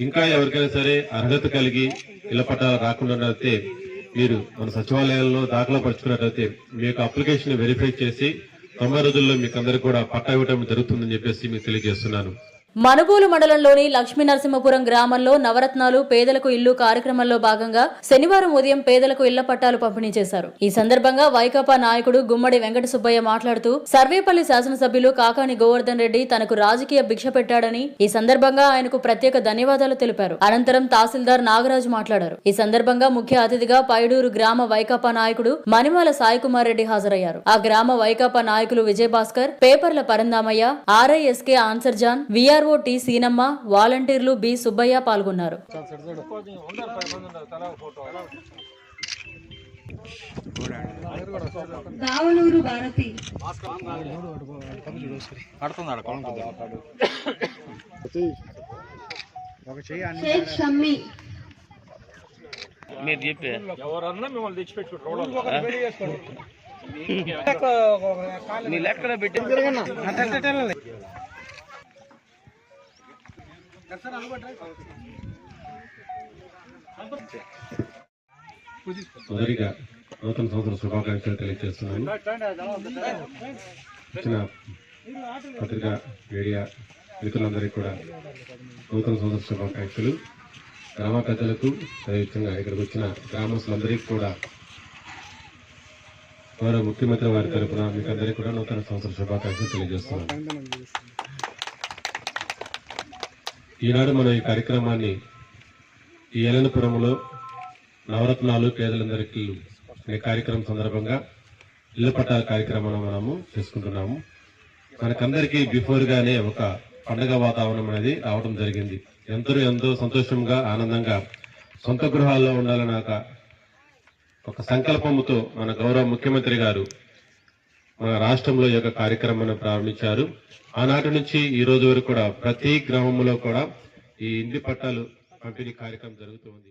ఇంకా ఎవరికైనా సరే అర్హత కలిగి ఇళ్ళ పట్టాలు రాకుండా అయితే మీరు మన సచివాలయాల్లో దాఖలా పరుచుకున్నట్లయితే మీ యొక్క అప్లికేషన్ వెరిఫై చేసి తొంభై రోజుల్లో మీకు అందరికీ కూడా పట్టా ఇవ్వడం జరుగుతుందని చెప్పేసి మీకు తెలియజేస్తున్నాను. మనుగోలు మండలంలోని లక్ష్మీనరసింహపురం గ్రామంలో నవరత్నాలు పేదలకు ఇల్లు కార్యక్రమంలో భాగంగా శనివారం ఉదయం పేదలకు ఇళ్ళ పట్టాలు పంపిణీ చేశారు. ఈ సందర్భంగా వైకాపా నాయకుడు గుమ్మడి వెంకట సుబ్బయ్య మాట్లాడుతూ సర్వేపల్లి శాసనసభ్యులు కాకాని గోవర్ధన్ రెడ్డి తనకు రాజకీయ భిక్ష పెట్టాడని ఈ సందర్భంగా ఆయనకు ప్రత్యేక ధన్యవాదాలు తెలిపారు. అనంతరం తహసీల్దార్ నాగరాజు మాట్లాడారు. ఈ సందర్భంగా ముఖ్య అతిథిగా పైడూరు గ్రామ వైకాపా నాయకుడు మణిమాల సాయికుమార్ రెడ్డి హాజరయ్యారు. ఆ గ్రామ వైకాపా నాయకులు విజయభాస్కర్ పేపర్ల పరందామయ్య ఆర్ఐఎస్కే ఆన్సర్ జాన్ విఆర్ఓ టి సీనమ్మ వాలంటీర్లు బి సుబ్బయ్య పాల్గొన్నారు. దావనూరు భారతి. షేక్ షమ్మి. మీరు చెప్పే. నీ లెక్కన పెట్టి మొదటిగా నూతన సంవత్సర శుభాకాంక్షలు తెలియజేస్తున్నాను. వచ్చిన పత్రిక మీడియా మిత్రులందరికీ కూడా నూతన సంవత్సర శుభాకాంక్షలు. గ్రామ పెద్దలకు అదేవిధంగా ఇక్కడికి వచ్చిన గ్రామస్తులందరికీ కూడా వారు ముఖ్యమంత్రి వారి తరఫున మీకు అందరికీ కూడా నూతన సంవత్సర శుభాకాంక్షలు తెలియజేస్తున్నాను. ఈనాడు మనం ఈ కార్యక్రమాన్ని ఈ ఎలనపురంలో నవరత్నాలు పేదలందరికీ అనే కార్యక్రమం సందర్భంగా ఇళ్ళ పట్టాల కార్యక్రమం మనము చేసుకుంటున్నాము. మనకందరికీ బిఫోర్గానే ఒక పండగ వాతావరణం అనేది రావడం జరిగింది. ఎంతో ఎంతో సంతోషంగా ఆనందంగా సొంత గృహాల్లో ఉండాలన్న ఒక ఒక సంకల్పముతో మన గౌరవ ముఖ్యమంత్రి గారు మన రాష్ట్రంలో ఈ యొక్క కార్యక్రమాన్ని ప్రారంభించారు. ఆనాటి నుంచి ఈ రోజు వరకు కూడా ప్రతి గ్రామంలో కూడా ఈ ఇంటి పట్టాలు పంపిణీ కార్యక్రమం జరుగుతుంది